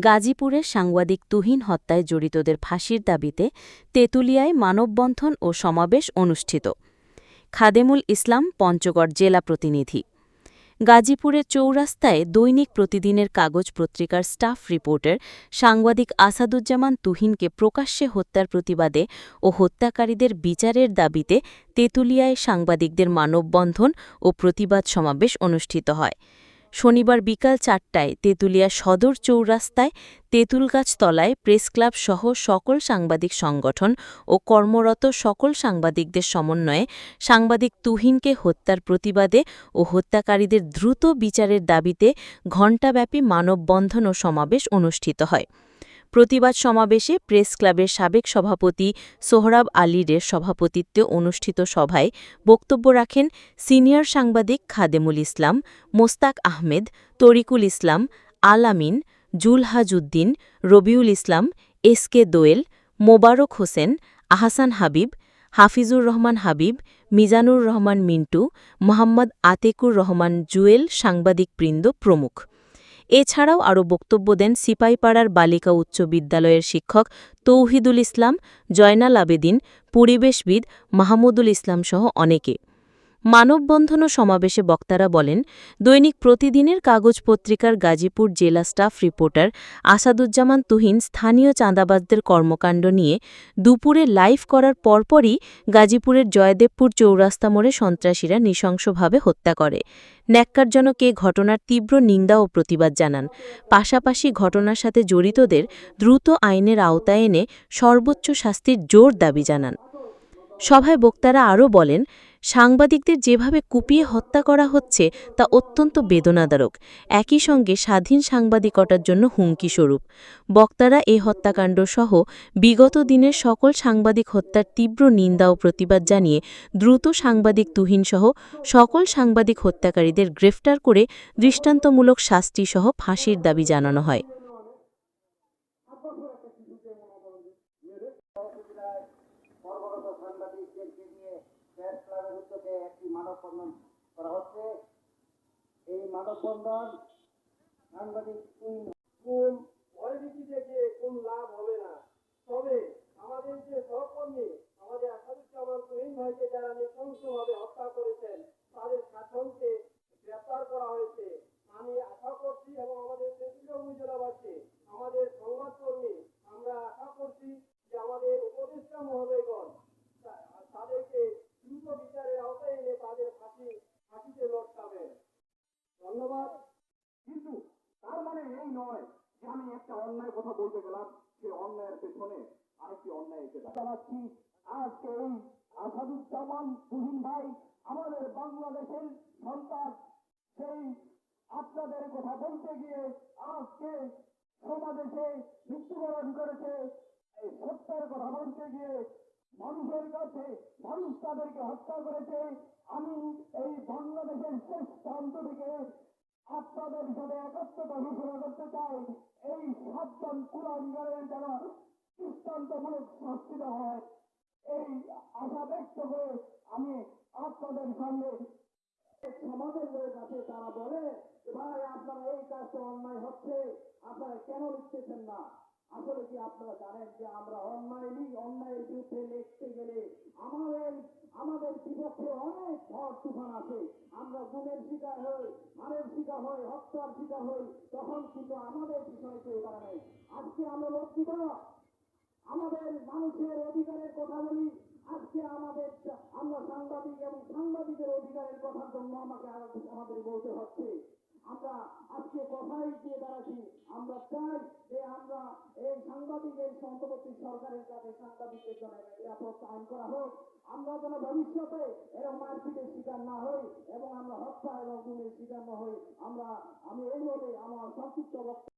গাজীপুরের সাংবাদিক তুহিন হত্যায় জড়িতদের ফাঁসির দাবিতে তেঁতুলিয়ায় মানববন্ধন ও সমাবেশ অনুষ্ঠিত। খাদেমুল ইসলাম, পঞ্চগড় জেলা প্রতিনিধি। গাজীপুরের চৌরাস্তায় দৈনিক প্রতিদিনের কাগজ পত্রিকার স্টাফ রিপোর্টার সাংবাদিক আসাদুজ্জামান তুহিনকে প্রকাশ্যে হত্যার প্রতিবাদে ও হত্যাকারীদের বিচারের দাবিতে তেঁতুলিয়ায় সাংবাদিকদের মানববন্ধন ও প্রতিবাদ সমাবেশ অনুষ্ঠিত হয়। শনিবার বিকাল চারটায় তেঁতুলিয়া সদর চৌরাস্তায় তেঁতুলগাছ তলায় প্রেসক্লাব সহ সকল সাংবাদিক সংগঠন ও কর্মরত সকল সাংবাদিকদের সমন্বয়ে সাংবাদিক তুহিনকে হত্যার প্রতিবাদে ও হত্যাকারীদের দ্রুত বিচারের দাবিতে ঘণ্টাব্যাপী মানববন্ধন ও সমাবেশ অনুষ্ঠিত হয়। প্রতিবাদ সমাবেশে প্রেস ক্লাবের সাবেক সভাপতি সোহরাব আলীরের সভাপতিত্বে অনুষ্ঠিত সভায় বক্তব্য রাখেন সিনিয়র সাংবাদিক খাদেমুল ইসলাম, মোস্তাক আহমেদ, তরিকুল ইসলাম, আল আমিন, জুলহাজউদ্দিন, রবিউল ইসলাম, এস কে দোয়েল, মোবারক হোসেন, আহসান হাবিব, হাফিজুর রহমান হাবিব, মিজানুর রহমান মিন্টু, মোহাম্মদ আতেকুর রহমান জুয়েল সাংবাদিকবৃন্দ প্রমুখ। এছাড়াও আরও বক্তব্য দেন সিপাইপাড়ার বালিকা উচ্চ বিদ্যালয়ের শিক্ষক তৌহিদুল ইসলাম, জয়নাল আবেদিন, পরিবেশবিদ মাহমুদুল ইসলামসহ অনেকে। মানববন্ধন ও সমাবেশে বক্তারা বলেন, দৈনিক প্রতিদিনের কাগজ পত্রিকার গাজীপুর জেলা স্টাফ রিপোর্টার আসাদুজ্জামান তুহিন স্থানীয় চাঁদাবাজদের কর্মকাণ্ড নিয়ে দুপুরে লাইভ করার পরপরই গাজীপুরের জয়দেবপুর চৌরাস্তা মোড়ে সন্ত্রাসীরা নৃশংসভাবে হত্যা করে। ন্যাক্কারজনক এ ঘটনার তীব্র নিন্দা ও প্রতিবাদ জানান। পাশাপাশি ঘটনার সাথে জড়িতদের দ্রুত আইনের আওতায় এনে সর্বোচ্চ শাস্তির জোর দাবি জানান। সভায় বক্তারা আরও বলেন সাংবাদিকদের যেভাবে কুপিয়ে হত্যা করা হচ্ছে তা অত্যন্ত বেদনাদারক একই সঙ্গে স্বাধীন সাংবাদিকতার জন্য হুমকি স্বরূপ। বক্তারা এ হত্যাকাণ্ড সহ বিগত দিনের সকল সাংবাদিক হত্যার তীব্র নিন্দা ও প্রতিবাদ জানিয়ে দ্রুত সাংবাদিক তুহিনসহ সকল সাংবাদিক হত্যাকারীদের গ্রেফতার করে দৃষ্টান্তমূলক শাস্তিসহ ফাঁসির দাবি জানানো হয়। প্রেস ক্লাবের উদ্যোগে একটি মানববন্ধন করা হচ্ছে। এই মানববন্ধন সাংবাদিক কোন কোন ভয়ভীতি দেখে কোন লাভ হবে না তবে আমাদের যে সহকর্মী আমাদের আসাদুজ্জামান তুহিন ভাইকে যারা নৃশংসভাবে হত্যা করেছেন তাদের শাসনকে গ্রেপ্তার করা হয়েছে আমি আশা করছি এবং আমাদের তেঁতুলিয়া উপজেলাবাসী আমাদের সংবাদকর্মী আমরা আশা করছি যে আমাদের উপদেষ্টা মহোদয়গণ তা- তাদেরকে দ্রুত বিচারের আওতায় এনে তাদের ফাঁসি ফাঁসিতে লটকাবেন ধন্যবাদ। কিন্তু তার মানে এই নয় যে আমি একটা অন্যায় কথা বলতে গেলাম, সে অন্যায়ের পেছনে আরেকটি অন্যায় এসে দাঁড়াচ্ছি আজকে এই আসাদুজ্জামান তুহিন ভাই আমাদের বাংলাদেশের সন্তান। সেই আপনাদের কথা বলতে গিয়ে আজকে সমাবেশে মৃত্যুবরণ করেছে। এই সত্যের কথা বলতে গিয়ে মানুষের কাছে মানুষ তাদেরকে হত্যা করেছে। আমি এই বাংলাদেশের শেষ প্রান্ত থেকে আপনাদের সাথে একত্রতা ঘোষণা করতে চাই। এই সাতজন কুলাঙ্গারের যেন দৃষ্টান্তমূলক শাস্তি দেওয়া হয়। এই আশা ব্যক্ত করে আমি আপনাদের সামনে সমাজের লোক আছে তারা বলে ভাই, আপনারা এই কাজটা অন্যায় হচ্ছে। আপনারা কেন লিখতেছেন না? আসলে কি আপনারা জানেন যে আমরা অন্যায় অন্যায়ের বিরুদ্ধে লিখতে গেলে আমাদের আমাদের বিপক্ষে অনেক ঝড় তুফান আছে আমরা গুণের শিকার হই, মারের শিকার হই, হত্যার শিকার হই, তখন কিন্তু আমাদের পিছনে কেউ দাঁড়ায় আজকে আমরা লজ্জিত। আমাদের মানুষের অধিকারের কথা বলি। আজকে আমাদের আমরা সাংবাদিক এবং সাংবাদিকের অধিকারের কথার জন্য আমাকে আমাদের বলতে হচ্ছে। কথাই দিয়ে দাঁড়াচ্ছি আমরা চাই যে আমরা এই সাংবাদিকের অন্তর্বর্তী সরকারের কাছে সাংবাদিকের জন্য নিরাপদ আইন করা হোক। আমরা যেন ভবিষ্যতে এরকম মারপিটের শিকার না হই এবং আমরা হত্যা এবং গুণের শিকার না হই। আমরা, আমি এই বলে আমার সংক্ষিপ্ত বক্তব্য